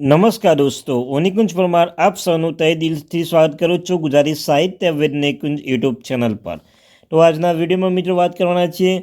નમસ્કાર દોસ્તો ઓનિકુંજ પરમાર, આપ સૌનું તય દિલથી સ્વાગત કરું છું ગુજરાતી સાહિત્ય વિદ યુટ્યુબ ચેનલ પર. તો આજના વિડીયોમાં મિત્રો વાત કરવાના છીએ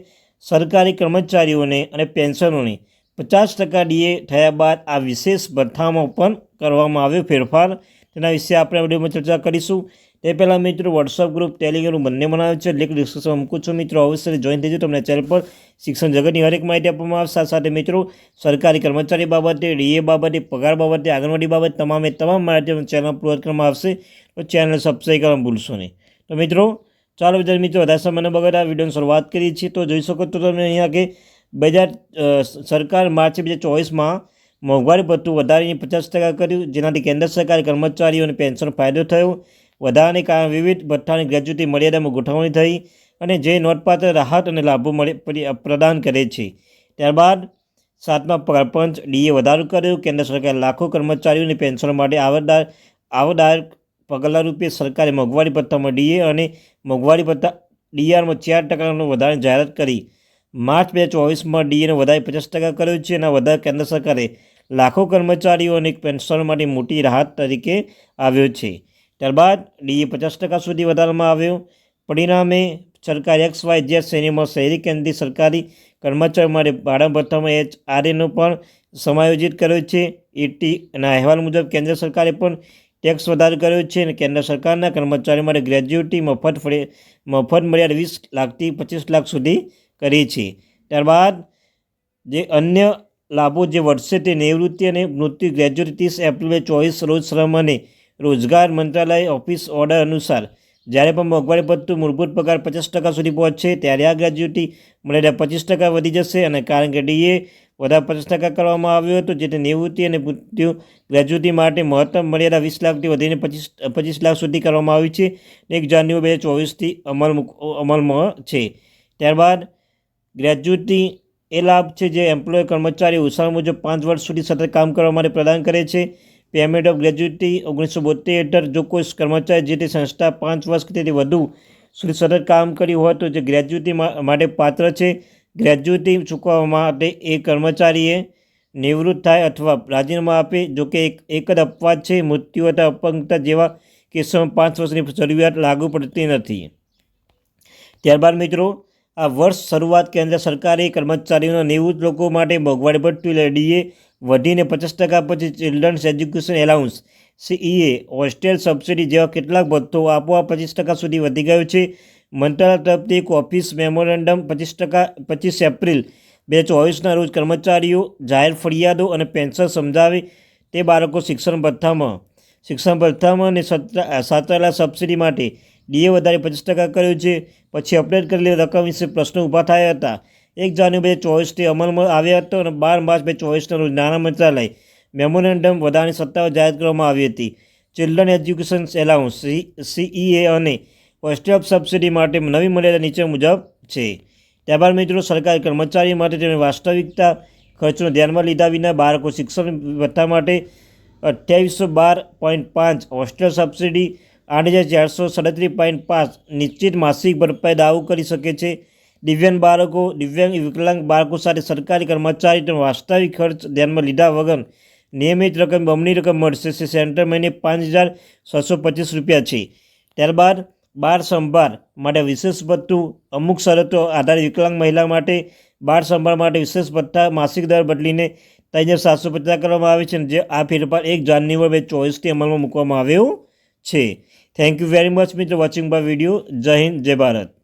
સરકારી કર્મચારીઓને અને પેન્શનોને. પચાસ ટકા ડીએ થયા બાદ આ વિશેષ ભથ્થામાં પણ કરવામાં આવ્યો ફેરફાર. તેના વિશે આપણે વિડીયોમાં ચર્ચા કરીશું. તે પહેલાં મિત્રો વોટ્સઅપ ગ્રુપ ટેલિગ્રામ બંને બનાવે છે. લિંક ડિસ્ક્રિપ્શનમાં મૂકું છું. મિત્રો, અવશ્ય જોઈન થઈ તમને ચેનલ પર શિક્ષણ જગતની હરેક માહિતી આપવામાં આવશે. સાથે મિત્રો, સરકારી કર્મચારી બાબતે ડીએ બાબતે, પગાર બાબતે, આંગણવાડી બાબતે તમામે તમામ માહિતી ચેનલ અપલોડ કરવામાં આવશે. તો ચેનલ સબસ્ક્રાઈબ કરવાનું ભૂલશો નહીં. તો મિત્રો, ચાલો વિદ્યાર્થી મિત્રો, વધારે સમયને બગડ આ વિડીયોની શરૂઆત કરીએ છીએ. તો જોઈ શકો તો તમે અહીંયા કે બે સરકાર માર્ચ બે હજાર ચોવીસમાં મોંઘવારી ભથ્થું વધારીને પચાસ ટકા કર્યું. જેનાથી કેન્દ્ર સરકારે કર્મચારીઓને પેન્શન ફાયદો થયો. વધારાને કારણે વિવિધ ભથ્થાની ગ્રેજ્યુટી મર્યાદામાં ગોઠવણી થઈ અને જે નોંધપાત્ર રાહત અને લાભો મળે પ્રદાન કરે છે. ત્યારબાદ સાતમા પ્રપંચ પંચ ડીએ વધારો કર્યો. કેન્દ્ર સરકારે લાખો કર્મચારીઓની પેન્શન માટે આવકદાર આવકદાયક પગલાં રૂપે સરકારે મોંઘવારી ભથ્થામાં ડીએ અને મોંઘવારી ભથ્થા, ડીઆરમાં ચાર ટકાનો વધારે જાહેરાત કરી. માર્ચ બે ચોવીસમાં ડીએનો વધારે પચાસ ટકા કર્યો છે અને વધારે કેન્દ્ર સરકારે લાખો કર્મચારીઓ અને પેન્શન માટે મોટી રાહત તરીકે આવ્યો છે. ત્યારબાદ ડીએ પચાસ ટકા સુધી વધારવામાં આવ્યો. પરિણામે સરકાર એક્સ વાય ઝેડ શ્રેણીમાં શહેરી કેન્દ્રીય સરકારી કર્મચારીઓ માટે ભાડા ભથ્થામાં એચ આરએનો પણ સમાયોજિત કર્યો છે. એટી અને અહેવાલ મુજબ કેન્દ્ર સરકારે પણ ટેક્સ વધારો કર્યો છે અને કેન્દ્ર સરકારના કર્મચારીઓ માટે ગ્રેજ્યુટી મફત મફત મર્યાદા વીસ લાખથી પચીસ લાખ સુધી કરી છે. ત્યારબાદ જે અન્ય લાભો જે વધશે તે નિવૃત્તિ અને મૃત્યુ ગ્રેજ્યુટી ત્રીસ એપ્રિલ ચોવીસ રોજ શ્રમ અને રોજગાર મંત્રાલય ઓફિસ ઓર્ડર અનુસાર જ્યારે પણ મોંઘવારી ભથ્થું મૂળભૂત પગાર પચાસ ટકા સુધી પહોંચશે, ત્યારે આ ગ્રેજ્યુટી મર્યાદા પચીસ ટકા વધી જશે અને કારણ કે ડીએ વધારે પચાસ ટકા કરવામાં આવ્યો હતો, જેથી નિવૃત્તિ અને મૃત્યુ ગ્રેજ્યુટી માટે મહત્તમ મર્યાદા વીસ લાખથી વધીને પચીસ પચીસ લાખ સુધી કરવામાં આવી છે એક જાન્યુઆરી બે હજાર ચોવીસથી અમલ અમલમાં છે. ત્યારબાદ ગ્રેજ્યુટી એ લાભ છે જે એમ્પ્લોય કર્મચારી ઉત્સાહ મુજબ પાંચ વર્ષ સુધી સતત કામ કરવા માટે પ્રદાન કરે છે. પેમેન્ટ ઓફ ગ્રેજ્યુટી ઓગણીસો બોતેર હેઠળ જો કોઈ કર્મચારી જે તે સંસ્થા પાંચ વર્ષ તેથી વધુ સુધી સતત કામ કર્યું હોય તો જે ગ્રેજ્યુટી માટે પાત્ર છે ગ્રેજ્યુટી ચૂકવવા માટે એ કર્મચારીએ નિવૃત્ત થાય અથવા રાજીનામું આપે, જો કે એક એક જ અપવાદ છે, મૃત્યુ અથવા અપંગતા જેવા કેસોમાં પાંચ વર્ષની જરૂરિયાત લાગુ પડતી નથી. ત્યારબાદ મિત્રો, આ વર્ષ શરૂઆત કેન્દ્ર સરકારે કર્મચારીઓના નિવૃત્ત લોકો માટે મોંઘવારી ભથ્થું ડીએ વધીને પચાસ ટકા પછી children's education allowance C E A hostel subsidy જેવા કેટલાક ભથ્થો આપોઆપ પચીસ ટકા સુધી વધી ગયો છે. મંત્રાલય તરફથી એક ઓફિસ મેમોરેન્ડમ પચીસ ટકા, પચીસ એપ્રિલ બે ચોવીસના રોજ કર્મચારીઓ જાહેર ફરિયાદો અને પેન્શન સમજાવે તે બાળકો શિક્ષણ ભથ્થામાં શિક્ષણ ભથ્થામાં અને સાતરેલા સબસિડી માટે ડીએ વધારે પચીસ ટકા કર્યો છે. પછી અપડેટ કરેલી રકમ વિશે પ્રશ્નો ઊભા થયા હતા. એક જાન્યુઆરી બે ચોવીસથી અમલમાં આવ્યા હતો અને બાર માર્ચ બે ચોવીસના રોજ નાણાં મંત્રાલય મેમોરેન્ડમ વધારાની સત્તાઓ જાહેર કરવામાં આવી હતી. ચિલ્ડ્રન એજ્યુકેશન એલાઉન્સ સીઈએ અને હોસ્ટેલ ઓફ સબસિડી માટે નવી મર્યાદા નીચે મુજબ છે. ત્યારબાદ મિત્રો, સરકારી કર્મચારી માટે તેમની વાસ્તવિકતા ખર્ચને ધ્યાનમાં લીધા વિના બાળકો શિક્ષણ ભથ્થા માટે અઠ્યાવીસો બાર પોઈન્ટ પાંચ હોસ્ટેલ સબસિડી આઠ હજાર ચારસો સડત્રીસ પોઈન્ટ પાંચ નિશ્ચિત માસિક ભરપાઈ દાવો કરી શકે છે. દિવ્યાંગ બાળકો, દિવ્યાંગ વિકલાંગ બાળકો સાથે સરકારી કર્મચારી વાસ્તવિક ખર્ચ ધ્યાનમાં લીધા વગર નિયમિત રકમ, બમણી રકમ મળશે. છે સેન્ટર મહિને પાંચ હજાર છસો પચીસ રૂપિયા છે. ત્યારબાદ બાળ સંભાળ માટે વિશેષ ભથ્થું, અમુક શરતો આધારે વિકલાંગ મહિલા માટે બાળ સંભાળ માટે વિશેષ ભથ્થા, માસિક દર બદલીને ત્રણ હજાર સાતસો પચાસ કરવામાં આવે છે જે આ ફેરફાર એક જાન્યુઆરી બે ચોવીસથી અમલમાં મૂકવામાં આવ્યો છે. થેન્ક યુ વેરી મચ મિત્રો વોચિંગ બાય વીડિયો જય હિન્દ, જય ભારત.